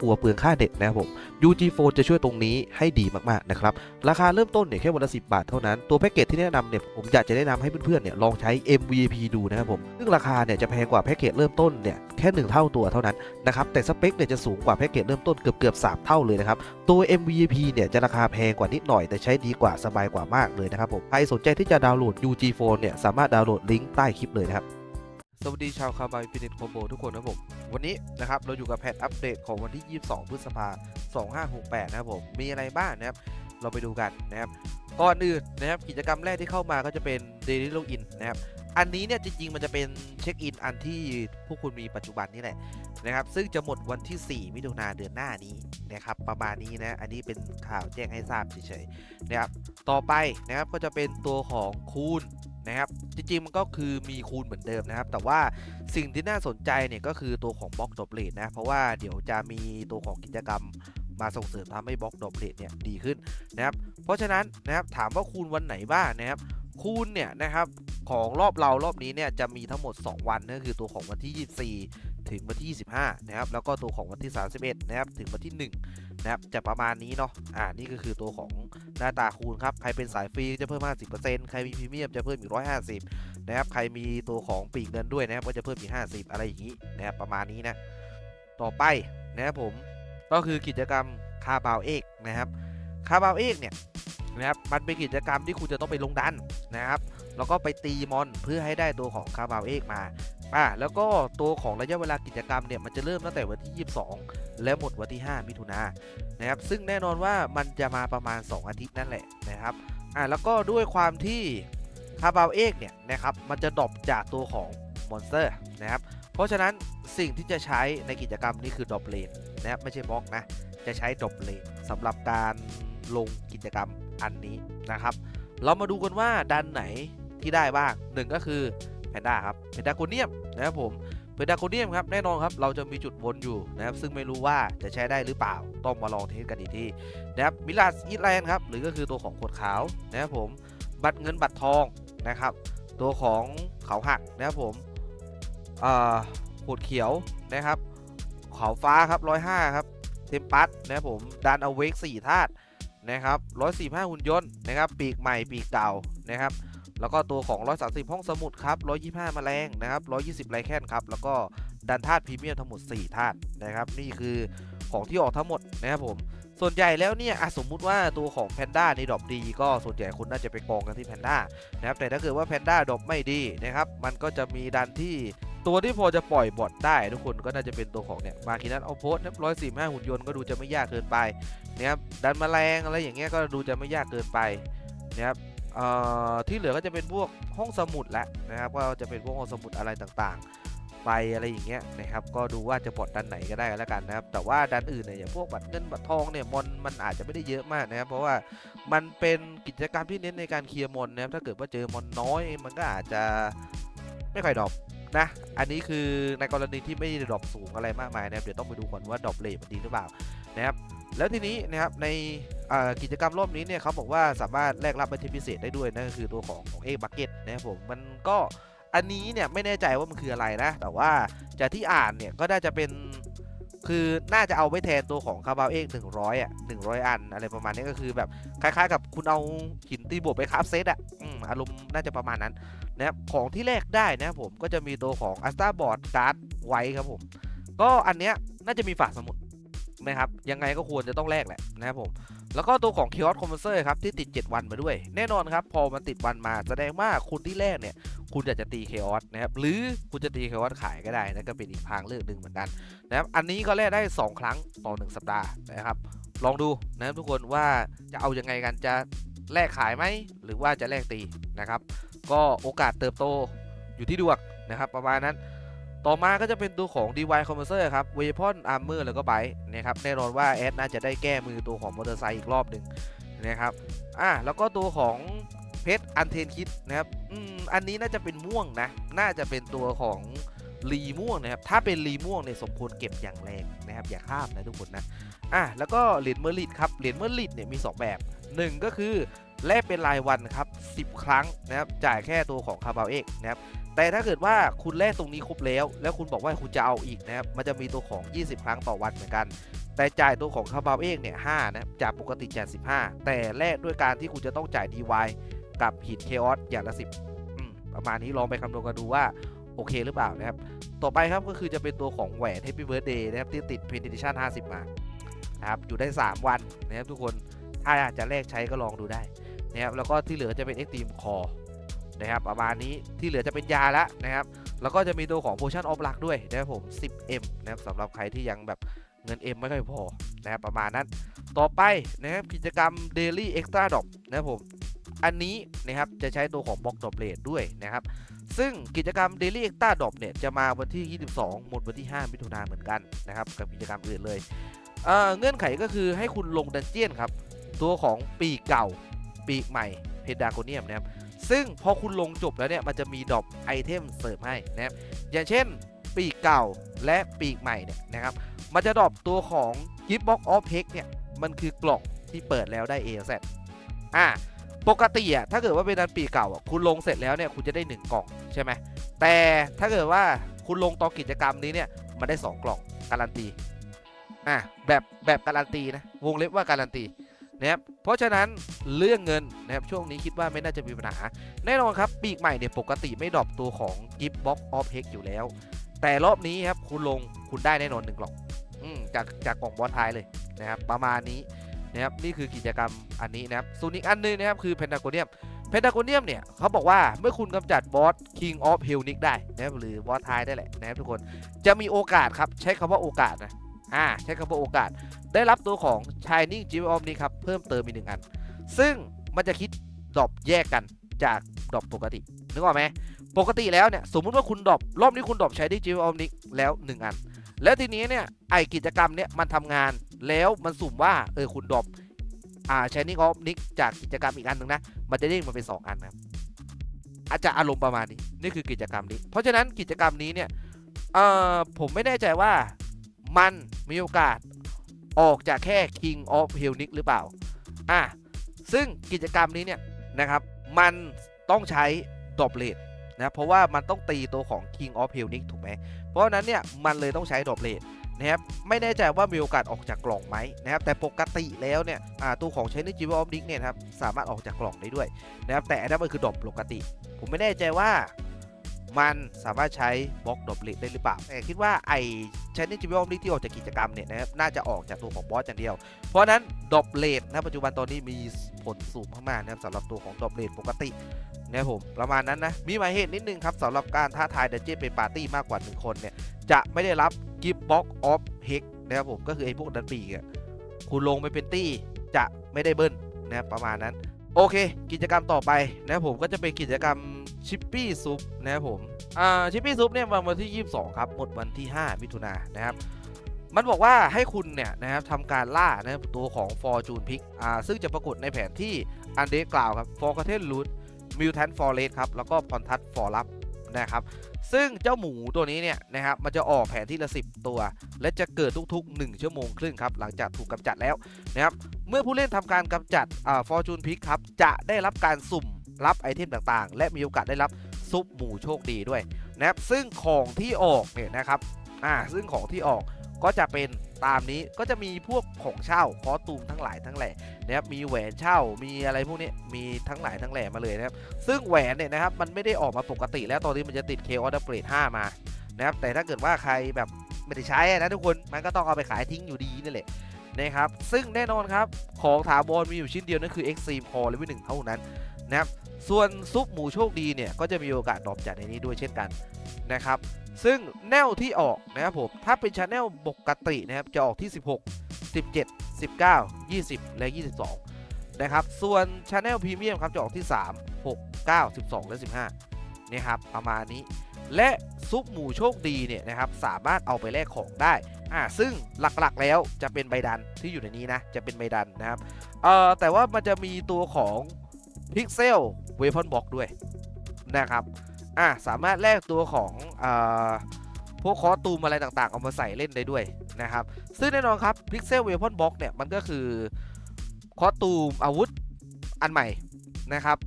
กลัวเปลืองค่าเน็ตนะครับผม UG Phone จะช่วยตรงนี้ให้ดีมากๆนะครับ ราคาเริ่มต้นเนี่ยแค่วันละ10 บาทเท่านั้น ตัวแพ็กเกจที่แนะนำเนี่ยผมอยากจะแนะนำให้เพื่อนๆเนี่ยลองใช้ MVP ดูนะครับผม ซึ่งราคาเนี่ยจะแพงกว่าแพ็กเกจเริ่มต้นเนี่ยแค่ 1 เท่าตัวเท่านั้นนะครับ แต่สเปคเนี่ยจะสูงกว่าแพ็กเกจเริ่มต้นเกือบเกือบๆ3เท่าเลยนะครับ ตัว MVP เนี่ยจะราคาแพงกว่านิดหน่อยแต่ใช้ดีกว่าสบายกว่ามากเลยนะครับผม ใครสนใจที่จะดาวน์โหลด UG Phone เนี่ย สามารถดาวน์โหลดลิงก์ใต้คลิปเลยนะครับ สวัสดีชาวคาบายฟินิตคอมโบทุกคนนะผม วันนี้นะครับเราอยู่กับแพทอัปเดตของวันที่ 22 พฤษภา2568 นะครับผม มีอะไรบ้างนะครับ เราไปดูกันนะครับ ก่อนอื่นนะครับ กิจกรรมแรกที่เข้ามาก็จะเป็น Daily Login นะครับ อันนี้เนี่ยจริงๆมันจะเป็นเช็คอินอันที่พวกคุณมีปัจจุบันนี่แหละนะครับ ซึ่งจะหมดวันที่ 4 มิถุนาเดือนหน้านี้นะครับประมาณนี้นะ อันนี้เป็นข่าวแจ้งให้ทราบเฉยๆนะครับ ต่อไปนะครับก็จะเป็นตัวของคูณ นะครับ จริงๆมันก็คือมีคูณเหมือนเดิมนะครับ แต่ว่าสิ่งที่น่าสนใจเนี่ยก็คือตัวของบล็อกดอปเลทนะ เพราะว่าเดี๋ยวจะมีตัวของกิจกรรมมาส่งเสริมทำให้บล็อกดอปเลทเนี่ยดีขึ้นนะครับ เพราะฉะนั้นนะครับถามว่าคูณวันไหนบ้างนะครับคูณเนี่ยนะครับ ของรอบเรารอบนี้เนี่ยจะมีทั้งหมด 2 วันก็คือตัวของวันที่ 24 ถึงวันที่ 25 นะครับ แล้วก็ตัวของวันที่ 31 นะครับ ถึงวันที่ 1 นะครับ จะประมาณนี้เนาะ อ่า นี่ก็คือตัวของหน้าตาคูณครับ ใครเป็นสายฟรีจะเพิ่ม 50%ใครมีพรีเมียมจะเพิ่มอีก 150 นะครับ ใครมีตัวของปีกเงินด้วยนะครับ ก็จะเพิ่มอีก 50 อะไรอย่างนี้นะครับ ประมาณนี้นะ ต่อไปนะครับผม ก็คือกิจกรรมคาบาวเอกนะครับ คาบาวเอกเนี่ยนะครับ มันเป็นกิจกรรมที่คุณจะต้องไปลงดันนะครับ แล้วก็ไปตีมอนเพื่อให้ได้ตัวของคาบาวเอกมาอ่าแล้วก็ตัวของระยะเวลากิจกรรมเนี่ยมันจะเริ่มตั้งแต่วันที่ 22 และหมดวันที่ 5 มิถุนายนนะครับซึ่งแน่นอนว่ามันจะมาประมาณ 2 อาทิตย์นั่นแหละนะครับอ่าแล้วก็ด้วยความที่คาบาวเอกเนี่ยนะครับมันจะดรอปจากตัวของมอนสเตอร์นะครับเพราะฉะนั้นสิ่งที่จะใช้ในกิจกรรมนี้คือดรอปเลนนะครับไม่ใช่บล็อกนะจะใช้ดรอปเลนสำหรับการลงกิจกรรมอันนี้นะครับ เรามาดูกันว่าดันไหน ที่ได้บ้างหนึ่งก็คือแพนด้าครับแพนด้าโกเนียมนะครับผมแพนด้าโกเนียมครับแน่นอนครับเราจะมีจุดวนอยู่นะครับซึ่งไม่รู้ว่าจะใช้ได้หรือเปล่าต้องมาลองเทสกันอีกทีนะครับมิลาสอีทแลนด์ครับหรือก็คือตัวของขวดขาวนะครับผมบัตรเงินบัตรทองนะครับ ตัวของเขาหักนะครับผมอ่าขวดเขียวนะครับเขาฟ้าครับร้อยห้าครับเทมปัสนะครับผมดันเอาเวกสี่ธาตุนะครับ145หุ่นยนต์นะครับปีกใหม่ปีกเก่านะครับ แล้วก็ตัวของ 130 ห้องสมุดครับ 125 แมลงนะครับ 120ไรแคนครับ แล้วก็ดันธาตุพรีเมียมทั้งหมด 4 ธาตุนะครับ นี่คือของที่ออกทั้งหมดนะครับผม ส่วนใหญ่แล้วเนี่ยสมมุติว่าตัวของแพนด้าในดรอปดีก็ส่วนใหญ่คุณน่าจะไปกองกันที่แพนด้านะครับ แต่ถ้าเกิดว่าแพนด้าดรอปไม่ดีนะครับ มันก็จะมีดันที่ตัวที่พอจะปล่อยบอทได้ ทุกคนก็น่าจะเป็นตัวของเนี่ยมาคินัทเอาโพสร้อยสี่ห้าหุ่นยนต์ก็ดูจะไม่ยากเกินไปนะครับดันแมลงอะไรอย่างเงี้ยก็ดูจะไม่ยากเกินไปนะครับ ที่เหลือก็จะเป็นพวกห้องสมุดแหละนะครับก็จะเป็นพวกห้องสมุดอะไรต่างๆ ไปอะไรอย่างเงี้ยนะครับก็ดูว่าจะปลดดันไหนก็ได้ก็แล้วกันนะครับแต่ว่าดันอื่นเนี่ยอย่างพวกบัตรเงินบัตรทองเนี่ยมอนมันอาจจะไม่ได้เยอะมากนะครับเพราะว่ามันเป็นกิจกรรมที่เน้นในการเคลียร์มอนนะครับถ้าเกิดว่าเจอมอนน้อยมันก็อาจจะไม่ค่อยดรอปนะ อันนี้คือในกรณีที่ไม่ได้ดรอปสูงอะไรมากมายนะครับ เดี๋ยวต้องไปดูก่อนว่าดรอปเลทมันดีหรือเปล่านะครับ แล้วทีนี้นะครับในกิจกรรมรอบนี้เนี่ยเขาบอกว่าสามารถแลกรับไอเทมพิเศษได้ด้วยนั่นก็คือตัวของของเอ็กบักเก็ตนะครับผมมันก็อันนี้เนี่ยไม่แน่ใจว่ามันคืออะไรนะ แต่ว่าจากที่อ่านเนี่ยก็น่าจะเป็นคือน่าจะเอาไว้แทนตัวของคาบาวเอ็กหนึ่งร้อยอะหนึ่งร้อยอันอะไรประมาณนี้ก็คือแบบคล้ายๆ กับคุณเอาหินตีบวกไปคราฟเซตอะอารมณ์น่าจะประมาณนั้นนะครับของที่แลกได้นะผมก็จะมีตัวของอัสตาบอร์ดการ์ดไว้ครับผม ก็อันเนี้ยน่าจะมีฝาสมุด นะครับยังไงก็ควรจะต้องแลกแหละนะครับผมแล้วก็ตัวของ Chaos Converter ครับที่ติด 7 วันมาด้วย แน่นอนครับ พอมันติดวันมาแสดงว่าคุณที่แรกเนี่ย คุณอยากจะตี Chaos นะครับหรือคุณจะตี Chaos ขายก็ได้นะก็เป็นอีกทางเลือกหนึ่งเหมือนกันนะครับอันนี้ก็แลกได้ 2 ครั้งต่อ 1 สัปดาห์นะครับลองดูนะครับทุกคนว่าจะเอายังไงกันจะแลกขายไหมหรือว่าจะแลกตีนะครับก็โอกาสเติบโตอยู่ที่ดวงนะครับประมาณนั้น ต่อมาก็จะเป็นตัวของ DY Converter ครับ Weapon Armor แล้วก็ไบนะครับแน่นอนว่าแอดน่าจะได้แก้มือตัวของมอเตอร์ไซค์อีกรอบหนึ่งนะครับอะแล้วก็ตัวของเพชรอันเทนคิดนะครับอืมอันนี้น่าจะเป็นม่วงนะ น่าจะเป็นตัวของรีม่วงนะครับ ถ้าเป็นรีม่วงเนี่ยสมควรเก็บอย่างแรงนะครับ อย่าข้ามนะทุกคนนะ อะ แล้วก็เหรียญเมอร์ลิตครับ เหรียญเมอร์ลิตเนี่ยมี 2 แบบ 1 ก็คือแลกเป็นรายวันครับ 10 ครั้งนะครับ จ่ายแค่ตัวของคาบาเอกนะครับ แต่ถ้าเกิดว่าคุณแลกตรงนี้ครบแล้ว แล้วคุณบอกว่าคุณจะเอาอีกนะครับ มันจะมีตัวของ 20 ครั้งต่อวันเหมือนกัน แต่จ่ายตัวของคาบาเอกเนี่ย5นะจากปกติจ่าย15แต่แลกด้วยการที่คุณจะต้องจ่าย DY กับหินเคออสอย่างละ10อืมประมาณนี้ลองไปคำนวณกันดูว่าโอเคหรือเปล่านะครับ ต่อไปครับก็คือจะเป็นตัวของแหวน Happy Birthday นะครับที่ติด p e n Edition 50 มานะครับอยู่ได้ 3 วันนะครับทุกคนถ้าอยากจะแลกใช้ก็ลองดูได้นะครับแล้วก็ที่เหลือจะเป็น Extreme Core นะครับประมาณนี้ที่เหลือจะเป็นยาละนะครับ แล้วก็จะมีตัวของ Potion of Luck ด้วยนะครับผม 10M นะครับสำหรับใครที่ยังแบบเงิน M ไม่ค่อยพอนะครับประมาณนั้น ต่อไปนะครับกิจกรรม Daily Extra Drop นะครับผมอันนี้นะครับจะใช้ตัวของ Block Drop Rate ด้วยนะครับ ซึ่งกิจกรรม Daily Extra Drop เนี่ยจะมาวันที่ 22 หมดวันที่ 5 มิถุนายนเหมือนกันนะครับกับกิจกรรมอื่นเลยเอ่อเงื่อนไขก็คือให้คุณลงดันเจียนครับ ตัวของปีกเก่าปีกใหม่เพดาโกเนียมนะครับ ซึ่งพอคุณลงจบแล้วเนี่ยมันจะมีดรอปไอเทมเสริมให้นะครับอย่างเช่นปีกเก่าและปีกใหม่เนี่ยนะครับมันจะดรอปตัวของ Gift Box of Hex เนี่ยมันคือกล่องที่เปิดแล้วได้ A Z อะปกติอะถ้าเกิดว่าเป็นดันปีเก่าอะคุณลงเสร็จแล้วเนี่ยคุณจะได้ 1 กล่องใช่ไหมแต่ถ้าเกิดว่าคุณลงต่อกิจกรรมนี้เนี่ยมันได้ 2 กล่องการันตีอะแบบแบบการันตีนะวงเล็บว่าการันตี นะครับเพราะฉะนั้นเรื่องเงินนะครับช่วงนี้คิดว่าไม่น่าจะมีปัญหา แน่นอนครับ ปีกใหม่เนี่ยปกติไม่ดรอปตัวของ Gift Box of Hex อยู่แล้ว แต่รอบนี้ครับคุณลงคุณได้แน่นอนหนึ่งกล่องจากจากกล่องบอสท้ายเลยนะครับประมาณนี้นะครับนี่คือกิจกรรมอันนี้นะครับส่วนอีกอันหนึงนะครับคือเพนทากเนียมเพนทากเนียมเนี่ยเขาบอกว่าเมื่อคุณกำจัดบอส King of Hell Nick ได้นะครับหรือบอสท้ายได้แหละนะครับทุกคนจะมีโอกาสครับใช้คำว่าโอกาสนะอ่าใช้คำว่าโอกาส ได้รับตัวของ Shining Gem of นี้ครับ เพิ่มเติมอีกหนึ่งอัน ซึ่งมันจะคิดดรอปแยกกันจากดรอปปกติ นึกออกไหม ปกติแล้วเนี่ย สมมุติว่าคุณดรอปรอบนี้คุณดรอป Shining Gem of นี้แล้ว 1 อัน แล้วทีนี้เนี่ย ไอกิจกรรมเนี่ยมันทำงานแล้วมันสุ่มว่าเออคุณดรอปอ่า Shining of Nick จากกิจกรรมอีกอันหนึ่งนะ มันจะเด้งมาเป็น 2 อันนะอาจจะอารมณ์ประมาณนี้ นี่คือกิจกรรมนี้ เพราะฉะนั้นกิจกรรมนี้เนี่ยเอ่อผมไม่แน่ใจว่ามันมีโอกาส ออกจากแค่ King of h e l n i c หรือเปล่า อะ ซึ่งกิจกรรมนี้เนี่ยนะครับ มันต้องใช้ดอปเลทนะเพราะว่ามันต้องตีตัวของ King of h e l n i c ถูกไหม เพราะนั้นเนี่ยมันเลยต้องใช้ดอปเลทนะครับไม่แน่ใจว่ามีโอกาสออกจากกล่องไหมนะครับแต่ปกติแล้วเนี่ยตัวของ Shiny Jewel of Nick เนี่ยครับสามารถออกจากกล่องได้ด้วยนะครับแต่อันนั้นมันคือดอปปกติ ผมไม่แน่ใจว่ามันสามารถใช้บล็อกดอปเลทได้หรือเปล่าแต่คิดว่าไอ Challenge Jewel of Nick ที่ออกจากกิจกรรมเนี่ยนะครับน่าจะออกจากตัวของบอสอย่างเดียว เพราะนั้นดอปเลทนะปัจจุบันตอนนี้มีผลสูงมากๆนะครับสำหรับตัวของดอปเลทปกตินะครับผมประมาณนั้นนะมีหมายเหตุนิดนึงครับสำหรับการท้าทายเดนเจเป็นปาร์ตี้มากกว่า 1 คนเนี่ยจะไม่ได้รับกิฟต์บ็อกออฟเฮกนะครับผมก็คือไอ้พวกดันปีกอะคุณลงไปเป็นตี้จะไม่ได้เบิ้ลนะครับประมาณนั้น โอเค กิจกรรมต่อไปนะครับผมก็จะเป็นกิจกรรมชิปปี้ซุปนะครับผมอ่าชิปปี้ซุปเนี่ยวันวันที่ 22 ครับหมดวันที่ 5 มิถุนายนนะครับมันบอกว่าให้คุณเนี่ยนะครับทำการล่านะครับตัวของฟอร์จูนพิกอ่าซึ่งจะปรากฏในแผนที่อันเดกล่าวครับฟอร์กเทนรูทมิวแทนฟอร์เรสครับแล้วก็พอนทัตฟอร์ลับ นะครับ ซึ่งเจ้าหมูตัวนี้เนี่ยนะครับมันจะออกแผนที่ละ 10 ตัว และจะเกิดทุกๆ 1 ชั่วโมงครึ่งครับหลังจากถูกกำจัดแล้วนะครับเมื่อผู้เล่นทำการกำจัดอ่า Fortune Pick ครับจะได้รับการสุ่มรับไอเทมต่างๆ และมีโอกาสได้รับซุปหมูโชคดีด้วยนะครับซึ่งของที่ออกเนี่ยนะครับอ่าซึ่งของที่ออกก็จะเป็น ตามนี้ก็จะมีพวกของเช่าคอตูมทั้งหลายทั้งแหล่นะครับมีแหวนเช่ามีอะไรพวกนี้มีทั้งหลายทั้งแหล่มาเลยนะครับซึ่งแหวนเนี่ยนะครับมันไม่ได้ออกมาปกติแล้วตอนนี้มันจะติดเคออเดอร์เปรด5มานะครับแต่ถ้าเกิดว่าใครแบบไม่ได้ใช้นะทุกคนมันก็ต้องเอาไปขายทิ้งอยู่ดีนี่แหละนะครับซึ่งแน่นอนครับของถาวรมีอยู่ชิ้นเดียวนั่นคือ Extreme Core Level 1เท่านั้นนะครับ ส่วนซุปหมูโชคดีเนี่ยก็จะมีโอกาสดรอปจากในนี้ด้วยเช่นกันนะครับซึ่งแนวที่ออกนะครับผมถ้าเป็นชาแนลปกตินะครับจะออกที่ 16 17 19 20 และ 22 นะครับ ส่วนชาแนลพรีเมียมครับจะออกที่ 3 6 9 12 และ 15นี่ครับประมาณนี้ และซุปหมูโชคดีเนี่ยนะครับสามารถเอาไปแลกของได้อ่าซึ่งหลักๆแล้วจะเป็นใบดันที่อยู่ในนี้นะจะเป็นใบดันนะครับเอ่อแต่ว่ามันจะมีตัวของพิกเซล Pixel Weapon Box ด้วยนะครับอะสามารถแลกตัวของอพวกคอตูมอะไรต่างๆ เอามาใส่เล่นได้ด้วยนะครับ ซึ่งแน่นอนครับ Pixel Weapon Box เนี่ย มันก็คือคอตูมอาวุธอันใหม่นะครับ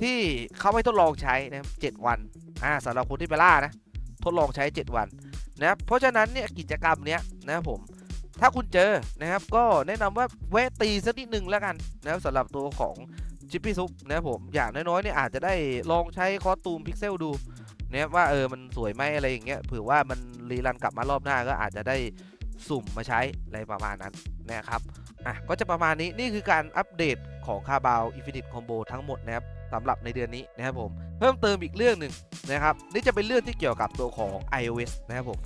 ที่เขาให้ทดลองใช้นะครับ7วันอ่าสำหรับคนที่ไปล่านะ ทดลองใช้ 7 วันนะเพราะฉะนั้นเนี่ยกิจกรรมเนี้ยนะครับผมถ้าคุณเจอนะครับก็แนะนำว่าแวะตีสักนิดหนึ่งแล้วกันนะครับสำหรับตัวของ ชิปปี้ซุปนะครับผมอย่างน้อยๆเนี่ยอาจจะได้ลองใช้คอสตูมพิกเซลดูนะครับว่าเออมันสวยไหมอะไรอย่างเงี้ยเผื่อว่ามันรีรันกลับมารอบหน้าก็อาจจะได้สุ่มมาใช้อะไรประมาณนั้นนะครับอะก็จะประมาณนี้นี่คือการอัปเดตของคาบาวอินฟินิตคอมโบทั้งหมดนะครับสำหรับในเดือนนี้นะครับผมเพิ่มเติมอีกเรื่องหนึ่งนะครับนี่จะเป็นเรื่องที่เกี่ยวกับตัวของ iOS นะครับผม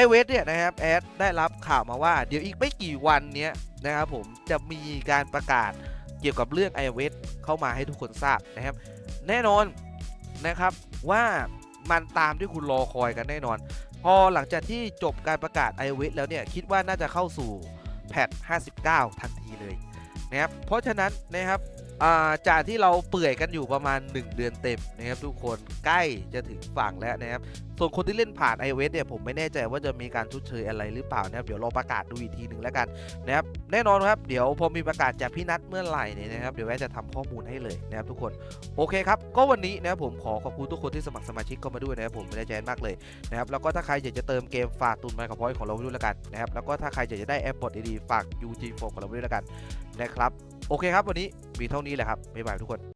iOS เนี่ยนะครับแอดได้รับข่าวมาว่าเดี๋ยวอีกไม่กี่วันนี้นะครับผมจะมีการประกาศ เกี่ยวกับเรื่อง iOS เข้ามาให้ทุกคนทราบนะครับ แน่นอนนะครับว่ามันตามที่คุณรอคอยกันแน่นอน พอหลังจากที่จบการประกาศ iOS แล้วเนี่ย คิดว่าน่าจะเข้าสู่แพท59 ทันทีเลยนะครับเพราะฉะนั้นนะครับ จากที่เราเปื่อยกันอยู่ประมาณ 1 เดือนเต็มนะครับทุกคนใกล้จะถึงฝั่งแล้วนะครับส่วนคนที่เล่นผ่าน iOS เนี่ยผมไม่แน่ใจว่าจะมีการชดเชยอะไรหรือเปล่านะครับเดี๋ยวรอประกาศดูอีกทีหนึ่งแล้วกันนะครับแน่นอนครับเดี๋ยวพอมีประกาศจากพี่นัทเมื่อไหร่เนี่ยนะครับเดี๋ยวแวะจะทำข้อมูลให้เลยนะครับทุกคนโอเคครับก็วันนี้นะครับผมขอขอบคุณทุกคนที่สมัครสมาชิกเข้ามาด้วยนะครับผมไม่ได้ใจมากเลยนะครับแล้วก็ถ้าใครอยากจะเติมเกมฝากตุนไมค์กับพอยของเราด้วยแล้วกันนะครับแล้วก็ถ้าใครอยากจะได้แอปบอทดีๆฝาก UG โฟของเราด้วยแล้วกันนะครับ โอเคครับวันนี้มีเท่านี้แหละครับบ๊ายบายทุกคน